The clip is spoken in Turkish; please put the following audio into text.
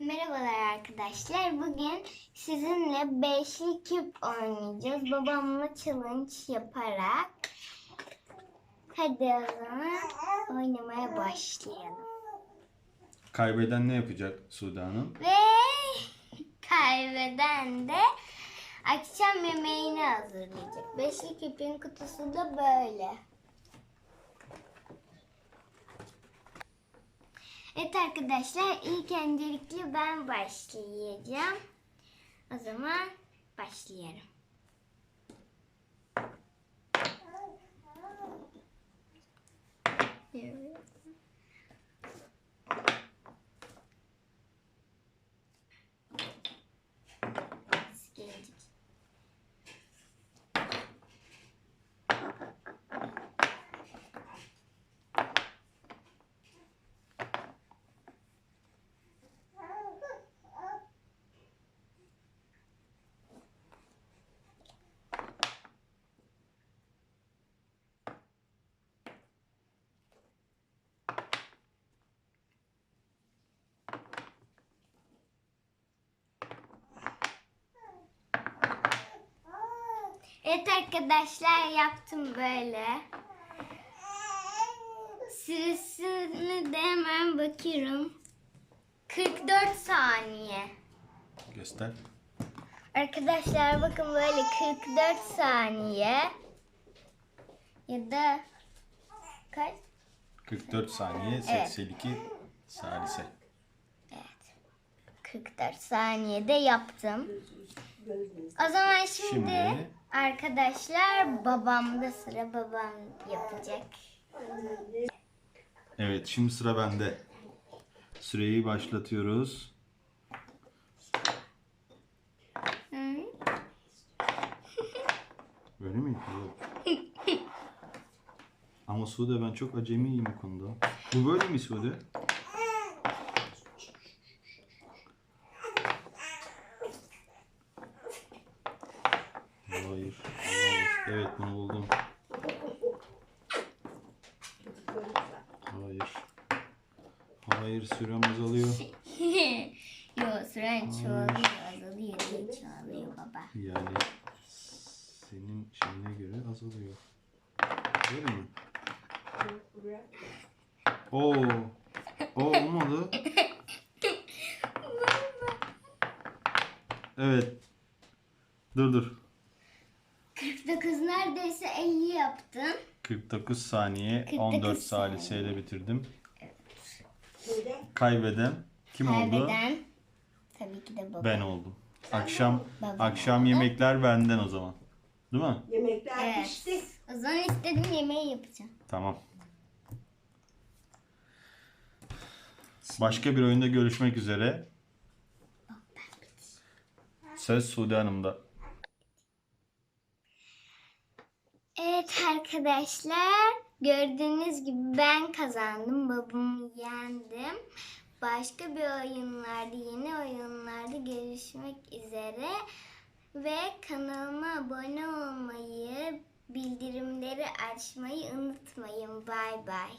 Merhabalar arkadaşlar. Bugün sizinle beşli küp oynayacağız. Babamla challenge yaparak. Hadi o zaman oynamaya başlayalım. Kaybeden ne yapacak Sude Hanım? Ve kaybeden de akşam yemeğini hazırlayacak. Beşli küpün kutusu da böyle. Evet arkadaşlar ilk öncelikle ben başlayacağım. O zaman başlayalım. Evet. Evet arkadaşlar yaptım böyle. Süresini de hemen bakıyorum. 44 saniye. Göster. Arkadaşlar bakın böyle 44 saniye. Ya da kaç? 44 saniye, Evet. 82 salise. 44 saniyede yaptım. O zaman şimdi, Şimdi- arkadaşlar babamda sıra babam yapacak. Evet, şimdi sıra bende. Süreyi başlatıyoruz. Hı? Böyle mi yapıyor? Ama Sude ben çok acemiyim bu konuda. Bu böyle mi Sude? Hayır. Evet bunu buldum. Hayır. Hayır sürem azalıyor. Yo süren çoğalıyor, azalıyor değil çoğalıyor baba. Yani senin şeyine göre azalıyor. Öyle mi? Oo. O olmadı. Evet. Dur dur. 49 neredeyse 50 yaptın. 49 saniye 49 14 saniye. saliseyle bitirdim. Kaybeden kim oldu? Kaybeden tabii ki de baba. Ben oldum. Akşam Babam akşam oldu. yemekler benden o zaman. Değil mi? Yemekler Evet. pişti. O zaman istediğim yemeği yapacağım. Tamam. Başka bir oyunda görüşmek üzere. Söz Sude Hanım'da. Evet arkadaşlar gördüğünüz gibi ben kazandım. Babamı yendim. Başka bir oyunlarda yeni oyunlarda görüşmek üzere. Ve kanalıma abone olmayı, bildirimleri açmayı unutmayın. Bay bay.